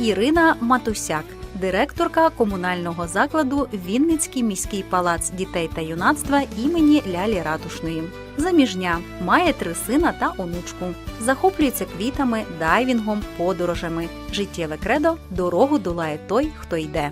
Ірина Матусяк, директорка комунального закладу Вінницький міський палац дітей та юнацтва імені Лялі Ратушної. Заміжня має три сина та онучку. Захоплюється квітами, дайвінгом, подорожами. Життєве кредо дорогу долає той, хто йде.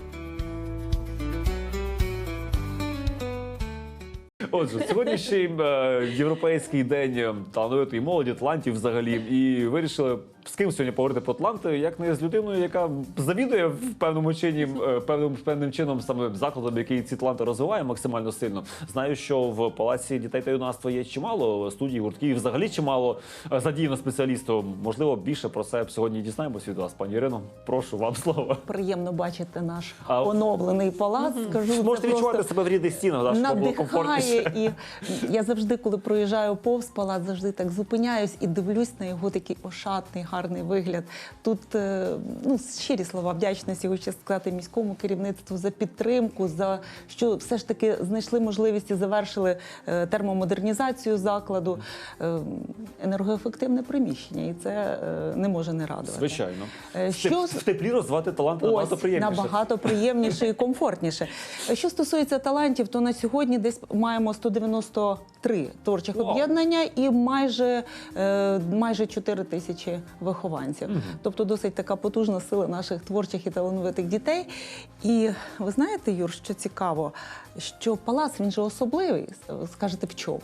Отже, сьогоднішній е, європейський день е, талановитої молоді, талантів взагалі, і вирішили з ким сьогодні поговорити про таланти, як не з людиною, яка завідує в певному чині, е, певним певним чином саме закладом, який ці таланти розвиває максимально сильно. Знаю, що в палаці дітей та юнацтва є чимало студій, гуртків, взагалі чимало е, задіяно спеціалістів. Можливо, більше про це сьогодні дізнаємося від вас, пані Ірино. Прошу вам слово. Приємно бачити наш А- оновлений палац. Скажу, Можете відчувати просто себе в рідних стінах, да, щоб було комфортніше. І я завжди, коли проїжджаю повз палац, завжди так зупиняюсь і дивлюсь на його такий ошатний, гарний вигляд. Тут е, ну, щирі слова вдячності, хочу сказати міському керівництву за підтримку, за що все ж таки знайшли можливість і завершили е, термомодернізацію закладу. Е, Енергоефективне приміщення, і це не може не радувати. Звичайно. Що в теплі розвивати таланти набагато приємніше. набагато приємніше і комфортніше. Що стосується талантів, то на сьогодні десь маємо 193 творчих wow. об'єднання і майже, е, майже 4 тисячі вихованців. Тобто досить така потужна сила наших творчих і талановитих дітей. І ви знаєте, Юр, що цікаво, що палац він же особливий. Скажете в чому?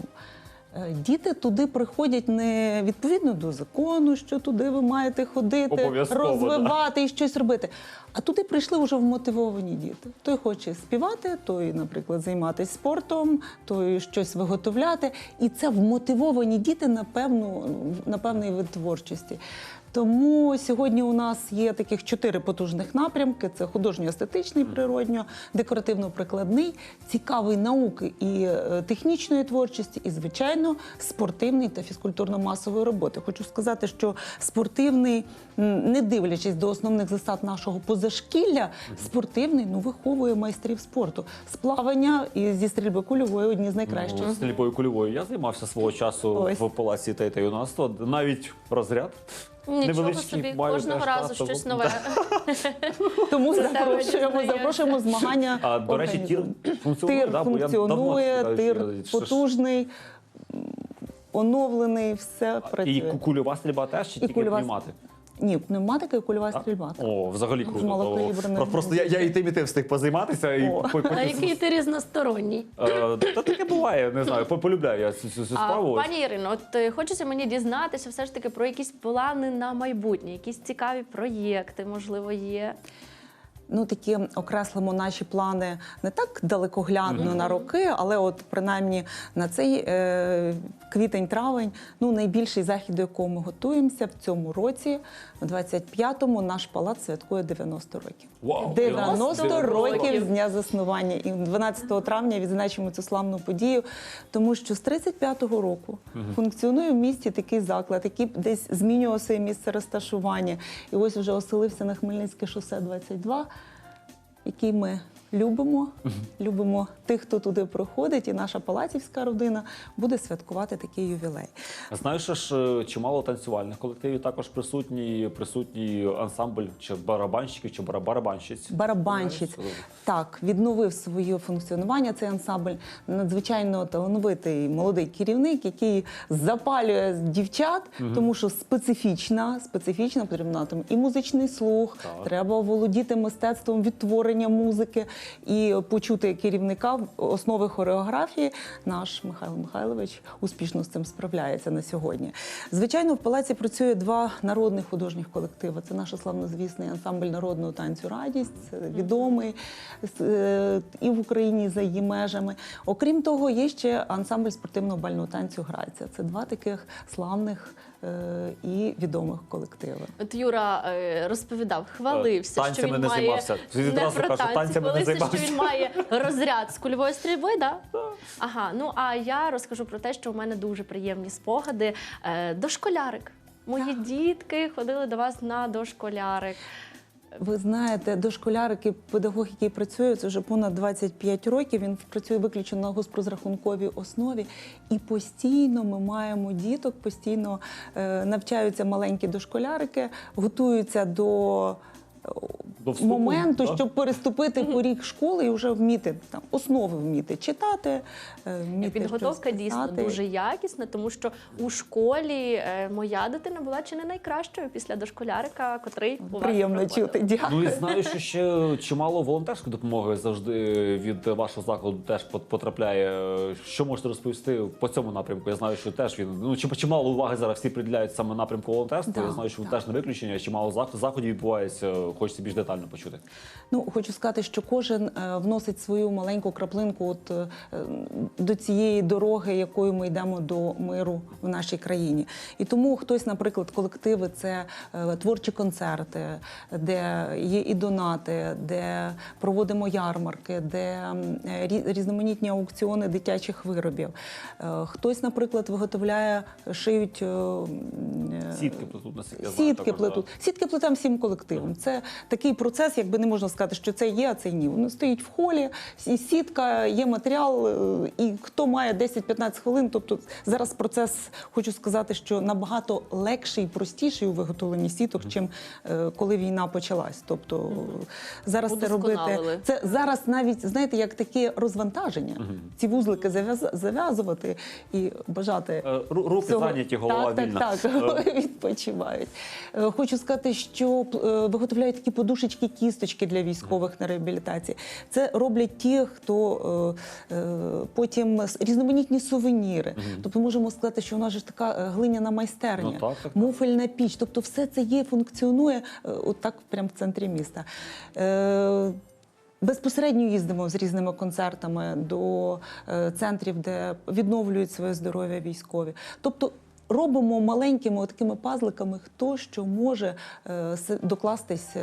Е, Діти туди приходять не відповідно до закону, що туди ви маєте ходити, розвивати да. і щось робити. А туди прийшли вже вмотивовані діти. Той хоче співати, той, наприклад, займатися спортом, той щось виготовляти. І це вмотивовані діти на певну на певний вид творчості. Тому сьогодні у нас є таких чотири потужних напрямки: це художньо-естетичний, природньо, декоративно-прикладний, цікавий науки і е, технічної творчості, і звичайно спортивний та фізкультурно-масової роботи. Хочу сказати, що спортивний, не дивлячись до основних засад нашого позашкілля, спортивний ну виховує майстрів спорту. Сплавання і зі стрільби кульової одні з найкращих. Ну, Стрільбою кульовою я займався свого часу Ось. в палаці та юнацтва. Навіть розряд. Нічого Невеличкий собі, маю кожного теж, разу та, щось нове. Тому запрошуємо, запрошуємо змагання. А до речі, тір функціонує. Тир да? Бо я давно функціонує, читаю, тир що- що ж- потужний, м, оновлений, все працює. І ку- кульова стрільба теж чи І тільки кульова пневмати? Ні, пневматика і кульова стрільба. так. О, взагалі круто. малокаліберним Про- Просто я, я і тим, і тим встиг позайматися і О. по- потім- А який ти різносторонній? Е, Та таке буває, не знаю, по- полюбляю я цю, цю, цю А, справу. пані Ірино, от е, хочеться мені дізнатися все ж таки про якісь плани на майбутнє, якісь цікаві проєкти, можливо, є. Ну, такі окреслимо наші плани не так далекоглядно на роки, але от принаймні на цей е, квітень-травень, ну найбільший захід, до якого ми готуємося в цьому році, в 25-му, наш палац святкує 90 років. Вау, 90 90 років з дня заснування. І 12 травня відзначимо цю славну подію, тому що з 35-го року функціонує в місті такий заклад, який десь змінював своє місце розташування. І ось вже оселився на Хмельницьке шосе 22, який ми любимо. Любимо тих, хто туди проходить, і наша палацівська родина буде святкувати такий ювілей. Знаю, що ж е, чимало танцювальних колективів також присутні, присутній ансамбль чи барабанщиків, чи бара- барабанщиць. Так відновив своє функціонування. Цей ансамбль надзвичайно талановитий молодий керівник, який запалює дівчат, тому що специфічна, специфічна потрібна там і музичний слух. Так. Треба володіти мистецтвом відтворення музики і почути керівника основи хореографії. Наш Михайло Михайлович успішно з цим справляється на сьогодні. Звичайно, в палаці працює два народних художніх колективи. Це наш славнозвісний ансамбль народного танцю Радість, відомий е, і в Україні і за її межами. Окрім того, є ще ансамбль спортивного бального танцю Грація. Це два таких славних і відомих колективів. От Юра е, розповідав, хвалився, Е, що він не має займався. Відразу не про кажу, танці, танцями не займався. що він має розряд з кульової стрільби, да? Ага, ну а я розкажу про те, що у мене дуже приємні спогади. Е, дошколярик. Мої дітки ходили до вас на дошколярик. Ви знаєте, дошколярик і педагог, який працює, це вже понад 25 років. Він працює виключно на госпрозрахунковій основі. І постійно ми маємо діток, постійно е, навчаються маленькі дошколярики, готуються до. До вступу, моменту, да? щоб переступити поріг школи і вже вміти там основи вміти читати, е, вміти Підготовка дійсно дуже якісна, тому що у школі е, моя дитина була чи не найкращою після дошколярика, котрий приємно чути. Дякую. Ну і знаю, що ще чимало волонтерської допомоги завжди від вашого закладу теж потрапляє. Що можете розповісти по цьому напрямку? Я знаю, що теж він ну чи чимало уваги зараз всі приділяють саме напрямку волонтерства. Да, Я знаю, що да. теж не виключення, чимало зах- заходів відбувається. Хочеться більш детально почути. Ну, хочу сказати, що кожен е, вносить свою маленьку краплинку от, е, до цієї дороги, якою ми йдемо до миру в нашій країні. І тому хтось, наприклад, колективи це е, творчі концерти, де є і донати, де проводимо ярмарки, де різноманітні аукціони дитячих виробів. Хтось, наприклад, виготовляє, шиють Сітки тут наскільки я. Сітки також, плетуть. Сітки плетемо всім колективом. Це такий процес, якби не можна сказати, що це є, а це ні. Воно стоїть в холі, і сітка, є матеріал, е, і хто має 10-15 хвилин. Тобто зараз процес, хочу сказати, що набагато легший і простіший у виготовленні сіток, чим е, коли війна почалась. Тобто зараз це робити. Це зараз навіть знаєте, як таке розвантаження. Ці вузлики зав'язувати і бажати Е, Руки Цього- зайняті, голова так, вільна. Так, так, відпочивають. Хочу сказати, що виготовляють такі подушечки, кісточки для військових на реабілітації. Це роблять ті, хто е, е, потім різноманітні сувеніри. Тобто можемо сказати, що у нас же ж така е, глиняна майстерня, Ну, так, так, муфельна піч. Тобто все це є, функціонує е, отак прямо в центрі міста. Е, Безпосередньо їздимо з різними концертами до е, центрів, де відновлюють своє здоров'я військові. Тобто робимо маленькими такими пазликами, хто що може докластись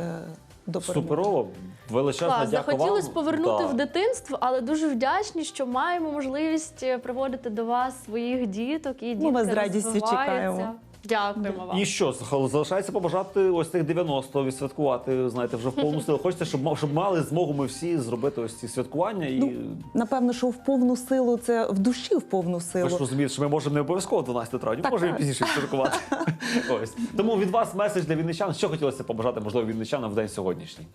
до перемоги. Суперово, величезна Клас, дяка захотілося вам. повернути Да. в дитинство, але дуже вдячні, що маємо можливість е, приводити до вас своїх діток і дітки Ми з радістю розвиваються. чекаємо. Дякуємо вам. І що, залишається побажати ось цих 90 відсвяткувати, знаєте, вже в повну силу. Хочеться, щоб, щоб мали змогу ми всі зробити ось ці святкування. І Ну, Напевно, що в повну силу це в душі в повну ви ж силу. розумієте, що ми можемо не обов'язково 12 травня, Так, можемо і так. пізніше святкувати. ось. Тому від вас меседж для вінничан. Що хотілося побажати, можливо, вінничанам в день сьогоднішній?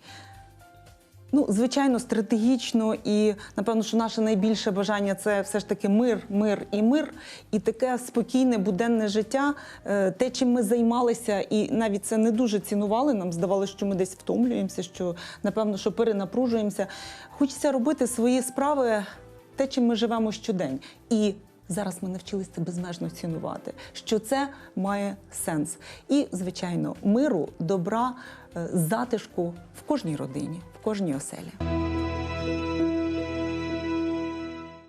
Ну, звичайно, стратегічно і напевно, що наше найбільше бажання це все ж таки мир, мир і мир, і таке спокійне буденне життя. Е, Те, чим ми займалися, і навіть це не дуже цінували. Нам здавалося, що ми десь втомлюємося, що напевно, що перенапружуємося. Хочеться робити свої справи, те, чим ми живемо щодень. І Зараз ми навчилися безмежно цінувати, що це має сенс. І, звичайно, миру, добра, е, затишку в кожній родині, в кожній оселі.